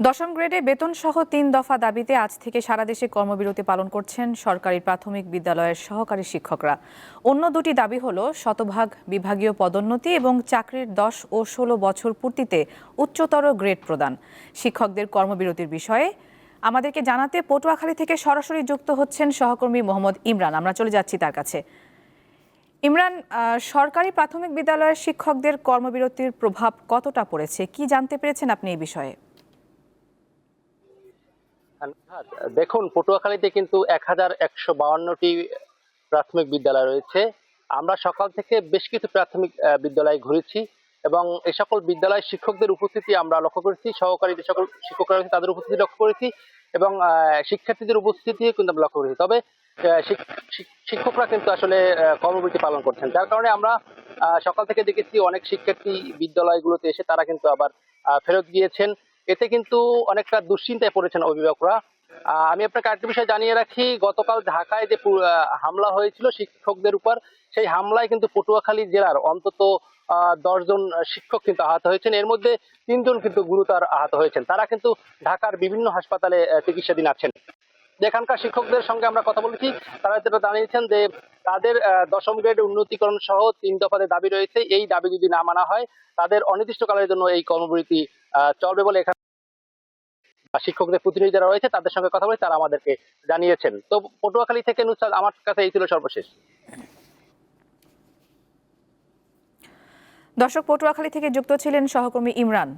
দশম গ্রেডে বেতন সহ তিন দফা দাবিতে আজ থেকে সারা দেশে কর্মবিরতি পালন করছেন সরকারি প্রাথমিক বিদ্যালয়ের সহকারী শিক্ষকরা। অন্য দুটি দাবি হল, শতভাগ বিভাগীয় পদোন্নতি এবং চাকরির দশ ও ষোলো বছর পূর্তিতে উচ্চতর গ্রেড প্রদান। শিক্ষকদের কর্মবিরতির বিষয়ে আমাদেরকে জানাতে পটুয়াখালী থেকে সরাসরি যুক্ত হচ্ছেন সহকর্মী মোহাম্মদ ইমরান। আমরা চলে যাচ্ছি তার কাছে। ইমরান সরকারি প্রাথমিক বিদ্যালয়ের শিক্ষকদের কর্মবিরতির প্রভাব কতটা পড়েছে? কি জানতে পেরেছেন আপনি এই বিষয়ে? দেখুন পটুয়াখালীতে কিন্তু এক হাজার একশো বাউান্নটি প্রাথমিক বিদ্যালয় রয়েছে। আমরা সকাল থেকে বেশ কিছু প্রাথমিক বিদ্যালয় ঘুরেছি এবং এই সকল বিদ্যালয় শিক্ষকদের উপস্থিতি আমরা লক্ষ্য করেছি সহকারী যে সকল শিক্ষকরা রয়েছে তাদের উপস্থিতি লক্ষ্য করেছি এবং শিক্ষার্থীদের উপস্থিতিও কিন্তু আমরা লক্ষ্য করেছি। তবে শিক্ষকরা কিন্তু আসলে আহ, কর্মবিরতি পালন করছেন। যার কারণে আমরা সকাল থেকে দেখেছি অনেক শিক্ষার্থী বিদ্যালয়গুলোতে এসে তারা কিন্তু আবার ফেরত গিয়েছেন। এতে কিন্তু অনেকটা দুশ্চিন্তায় পড়েছেন অভিভাবকরা। আমি আপনাকে আরেকটা বিষয় জানিয়ে রাখি, গতকাল ঢাকায় যে হামলা হয়েছিল শিক্ষকদের উপর, সেই হামলায় কিন্তু পটুয়াখালী জেলার অন্তত দশ জন শিক্ষক কিন্তু আহত হয়েছেন। এর মধ্যে তিনজন কিন্তু গুরুতর আহত হয়েছেন। তারা কিন্তু ঢাকার বিভিন্ন হাসপাতালে চিকিৎসাধীন আছেন। এখানকার শিক্ষকদের সঙ্গে আমরা কথা বলেছি, তারা যেটা জানিয়েছেন যে তাদের দশম গ্রেড উন্নতিকরণ সহ তিন দফাতে দাবি রয়েছে। এই দাবি যদি না মানা হয়, তাদের অনির্দিষ্টকালের জন্য এই কর্মবিরতি চলবে বলে শিক্ষকদের প্রতিনিধি যারা রয়েছে, তাদের সঙ্গে কথা বলে তারা আমাদেরকে জানিয়েছেন। তো পটুয়াখালী থেকে নুসরাত, আমার কাছে এই ছিল সর্বশেষ। দর্শক, পটুয়াখালী থেকে যুক্ত ছিলেন সহকর্মী ইমরান।